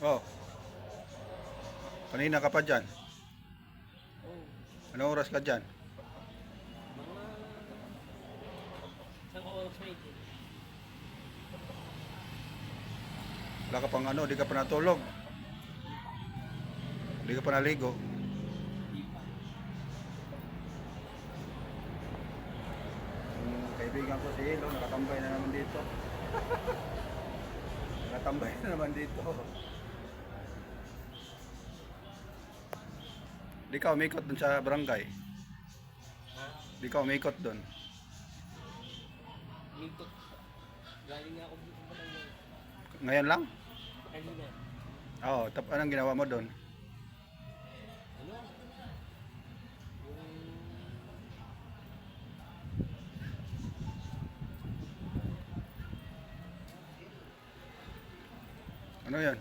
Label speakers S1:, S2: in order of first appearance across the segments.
S1: Oh. Kanina ka pa dyan.
S2: Oh,
S1: Anong oras ka dyan?
S2: mga... Oras may.
S1: Wala ka pang ano, di ka pa natulog. Di ka pa naligo. Kaibigan ko si Hilo, nakatambay na naman dito. nakatambay na naman dito. Di ka umikot dun sa barangay. Di ka umikot dun.
S2: Mintot. Galing nga ako dito pa lang.
S1: Ngayon lang?
S2: Kanina.
S1: Oo, tap anong ginawa mo dun?
S2: Ano?
S1: Ano yan?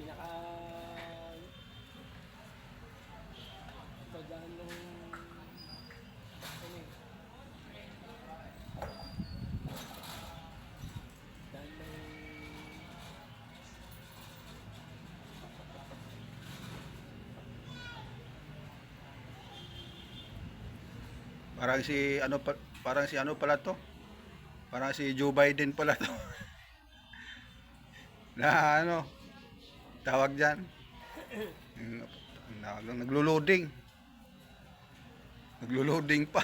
S2: Pinaka... Pagdaan ng... Ano eh? Daan ng...
S1: Parang si ano pa, parang si ano pala to? Parang si Joe Biden pala to. na ano? Tawag diyan. Naglo-loading. Naglo-loading pa.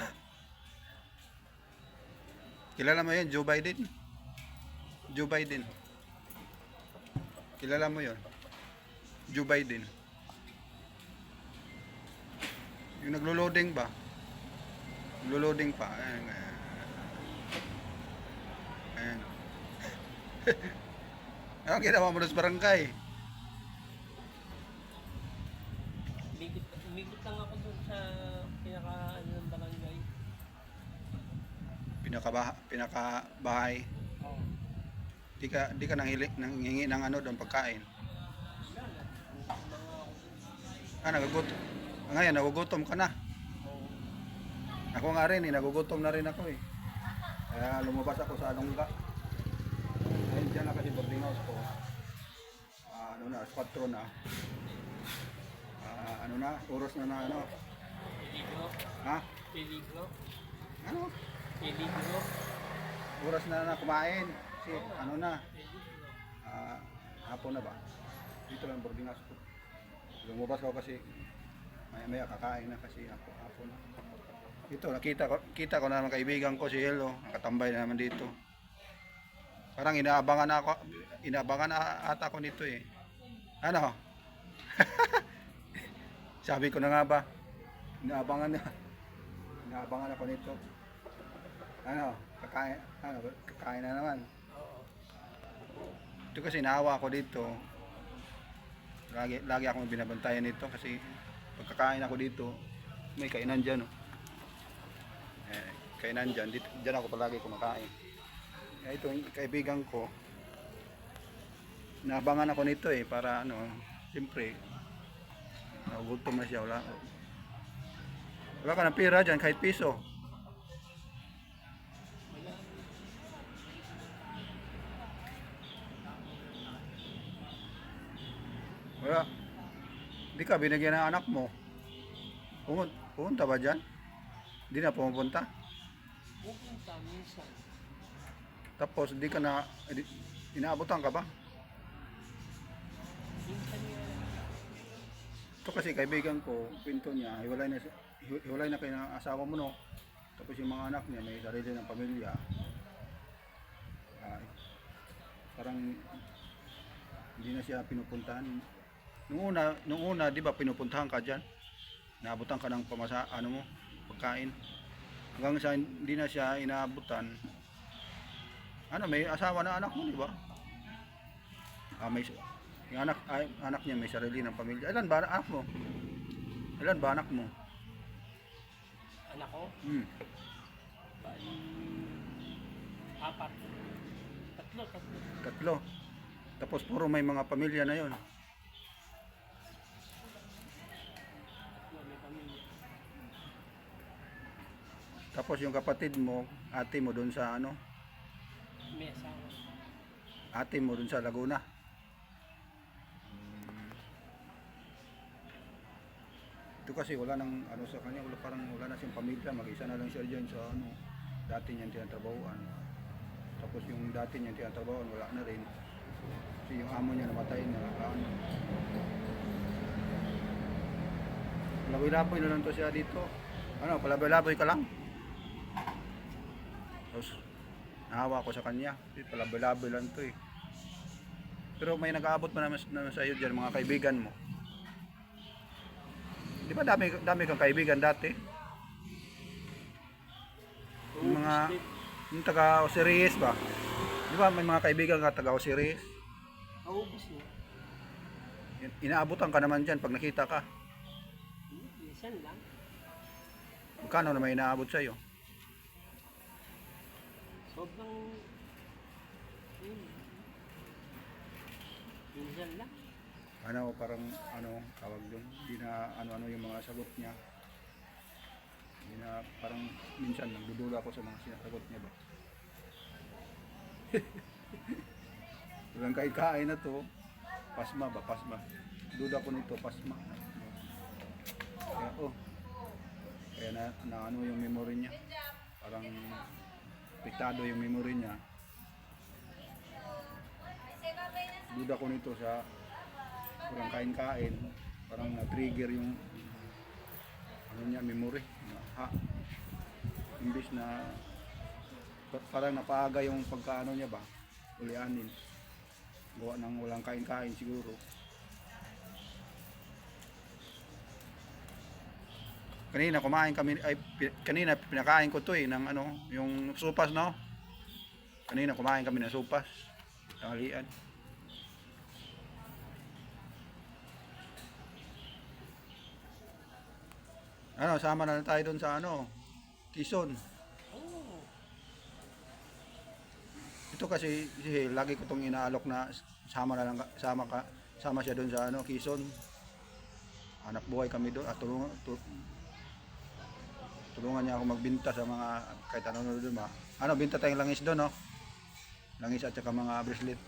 S1: Kilala mo 'yan, Joe Biden? Joe Biden. Kilala mo 'yon? Joe Biden. Yung naglo-loading ba? Naglo-loading pa. Ayan. ayan. Anong ginawa mo sa barangay?
S2: Umikot, umikot lang ako dun sa pinaka ano ng barangay.
S1: Pinakabaha, pinakabahay.
S2: Oo.
S1: Di ka di ka nanghiling nanghingi ng ano doon pagkain. Ah, nagugutom. Ngayon, nagugutom ka na. Ako nga rin, eh, nagugutom na rin ako eh. Kaya lumabas ako sa Alongga. Ayun dyan na kasi boarding house ko. Ah, ano na, 4 na. Ah, ano na, oras na na ano.
S2: Peligro.
S1: Ha?
S2: Peligro.
S1: Ano?
S2: Peligro.
S1: Oras na na kumain. Kasi ano na,
S2: Peligro.
S1: ah, hapon na ba? Dito lang boarding house ko. Lumabas ako kasi maya maya kakain na kasi ako hapon na. Ito, nakita ko, kita ko na naman kaibigan ko si Hello, nakatambay na naman dito. Parang inaabangan na ako, inaabangan na ata ako nito eh. Ano? Sabi ko na nga ba, inaabangan na, inaabangan ako nito. Ano, kakain, ano, kakain na naman. Ito kasi naawa ako dito. Lagi, lagi akong binabantayan nito kasi pagkakain ako dito, may kainan dyan. Oh. Eh, kainan dyan, dito, dyan ako palagi kumakain. Eh, ito yung kaibigan ko, naabangan ako nito eh, para ano, siyempre, nagugutom na siya, wala. Wala ka ng pira dyan, kahit piso.
S2: Wala.
S1: Hindi ka binigyan ng anak mo. Pumun pumunta ba dyan? Hindi na pumupunta.
S2: Pupunta minsan.
S1: Tapos hindi ka na, inaabutan ka ba?
S2: Minsan nga.
S1: Ito kasi kaibigan ko, pinto niya, hiwalay na, hiwalay na kayo ng asawa mo no. Tapos yung mga anak niya, may sarili ng pamilya. Ay, parang hindi na siya pinupuntahan. Nung una, nung una, di ba pinupuntahan ka dyan? Naabutan ka ng pamasa, ano mo, pagkain. Hanggang sa hindi na siya inaabutan. Ano, may asawa na anak mo, di ba? Ah, may, yung anak, ay, anak niya may sarili ng pamilya. Ilan ba anak mo? Ilan ba anak mo?
S2: Anak ko.
S1: Hmm.
S2: Bali. Apat. Tatlo, tatlo.
S1: Tatlo. Tapos puro may mga pamilya na yon. Tapos yung kapatid mo, ate mo doon sa ano,
S2: May asawa.
S1: ate mo doon sa Laguna. Ito kasi wala nang ano sa kanya, wala parang wala na siyang pamilya, mag-isa na lang siya diyan sa ano, dati niyang tinatrabahoan. Tapos yung dati niyang tinatrabahoan, wala na rin. Kasi yung amo niya namatay na, ano. Laboy-laboy na lang to siya dito. Ano, palaboy-laboy ka lang. Tapos, nahawa ko sa kanya. Palaboy-laboy lang to eh. Pero may nag-aabot pa naman, naman sa iyo dyan, mga kaibigan mo. Di ba dami, dami kang kaibigan dati? Yung mga, yung taga Osiris ba? Di ba may mga kaibigan ka taga Osiris?
S2: Naubos na.
S1: Inaabutan ka naman dyan pag nakita ka.
S2: Minsan lang.
S1: Magkano naman inaabot sa iyo?
S2: Sobrang... Minsan lang.
S1: Ano, parang ano, tawag doon. Hindi na ano-ano yung mga sagot niya. Hindi na, parang minsan nagdudula ako sa mga sinasagot niya ba. Walang kain-kain na to. Pasma ba? Pasma. Duda ko nito, pasma. Kaya, oh. Kaya na, na ano yung memory niya. Parang pitado yung memory niya. Duda ko nito sa kurang kain-kain. Parang na-trigger yung ano niya, memory. Ha. Imbis na pa- parang napaaga yung pagkaano niya ba? Ulianin. Gawa ng walang kain-kain siguro. Kanina kumain kami ay kanina pinakain ko to eh ng ano, yung supas no. Kanina kumain kami ng supas. Tanghalian. Ano, sama na lang tayo doon sa ano, Quezon.
S2: Oo.
S1: Ito kasi, kasi lagi ko tong inaalok na sama na lang sama ka sama siya doon sa ano Quezon. Anak buhay kami doon at tulungan tu- tulungan niya ako magbinta sa mga kahit ano ano doon ba. Ano binta tayong langis doon no? Langis at saka mga bracelet.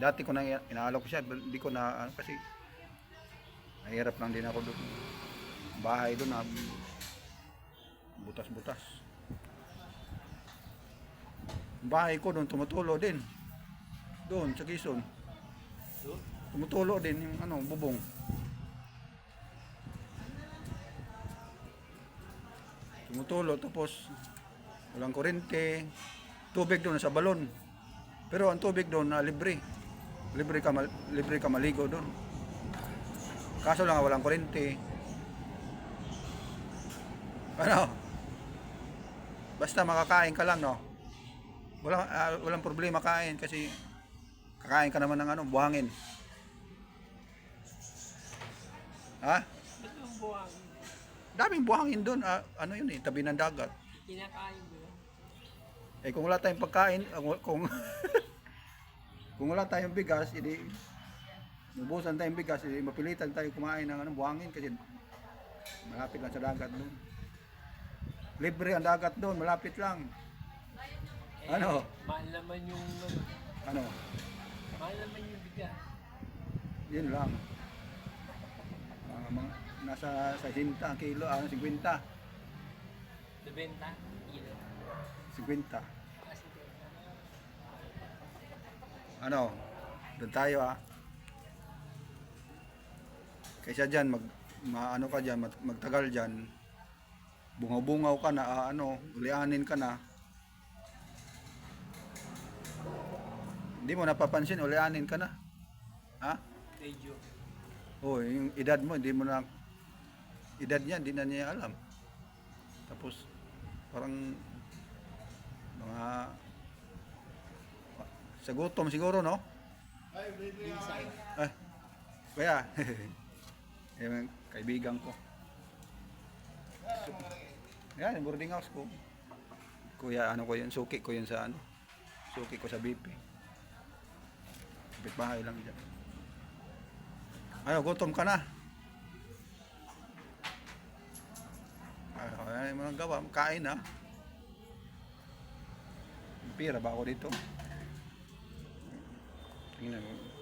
S1: Dati ko na ina- inaalok siya, hindi ko na ano, kasi nahirap lang din ako doon. Bahay doon na butas-butas. bahay ko doon tumutulo din. Doon sa Quezon. Tumutulo din yung ano, bubong. Tumutulo tapos walang kuryente. Tubig doon sa balon. Pero ang tubig doon na libre. Libre ka libre ka maligo doon. Kaso lang walang kuryente. Ano? Basta makakain ka lang, no? Walang, ah, walang problema kain kasi kakain ka naman ng ano, buhangin. Ha?
S2: Buwang?
S1: Daming buhangin doon. Ah, ano yun eh, tabi ng dagat.
S2: Kinakain mo.
S1: Eh kung wala tayong pagkain, wa- kung kung wala tayong bigas, edi nubusan tayong bigas, edi mapilitan tayo kumain ng ano, buhangin kasi malapit lang sa dagat doon. Libre ang dagat doon, malapit lang.
S2: Eh,
S1: Ano?
S2: Mahal naman yung ano. Mahal naman yung bigas.
S1: yun lang. Mga, mga, nasa 60 ang kilo, ano, 50.
S2: Debenta. Kilo.
S1: 50.
S2: Kasi
S1: Ano, doon tayo ah. Kaysa dyan, mag, maano ka dyan, mag- magtagal dyan, bungaw-bungaw ka na, ah, ano, ulianin ka na. Hindi mo napapansin, ulianin ka na. Ha?
S2: medyo.
S1: Oh, yung edad mo, hindi mo na, edad niya, hindi na niya alam. Tapos, parang, mga, sa gutom siguro, no?
S2: Minsan.
S1: Ay, kaya, yung kaibigan ko. Yan, yung boarding house ko. Kuya, ano ko yun, suki ko yun sa ano. Suki ko sa BP. Kapit bahay lang dyan. Ayaw, gutom ka na. Ay, ay, mga gawa, kain na. Pira ba ako dito? Tingnan mo.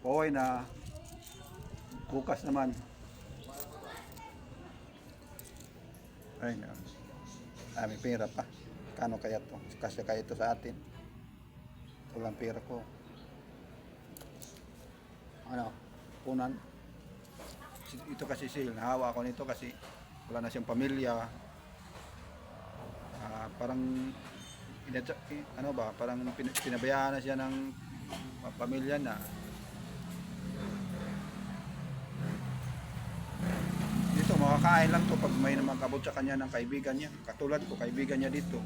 S1: Pauwi na bukas naman. Ay, no. Ah, may pera pa. Kano kaya to? Kasi kaya ito sa atin. Walang pera ko. Ano? Punan. Ito kasi sil. Nahawa ako nito kasi wala na siyang pamilya. Ah, parang ano ba, parang pin- pinabayaan na siya ng pa- pamilya na. Makakain lang to pag may makabot sa kanya ng kaibigan niya. Katulad ko, kaibigan niya dito.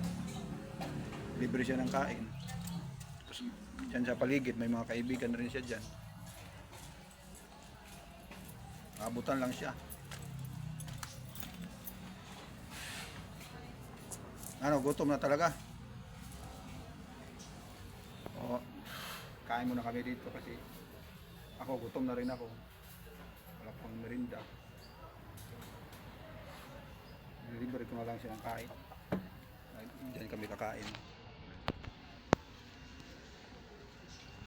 S1: Libre siya ng kain. Tapos dyan sa paligid, may mga kaibigan rin siya dyan. Abutan lang siya. Ano, gutom na talaga. O, kain muna kami dito kasi ako, gutom na rin ako. Wala pang merinda. Libre ko na lang siya ng kain. Diyan kami kakain.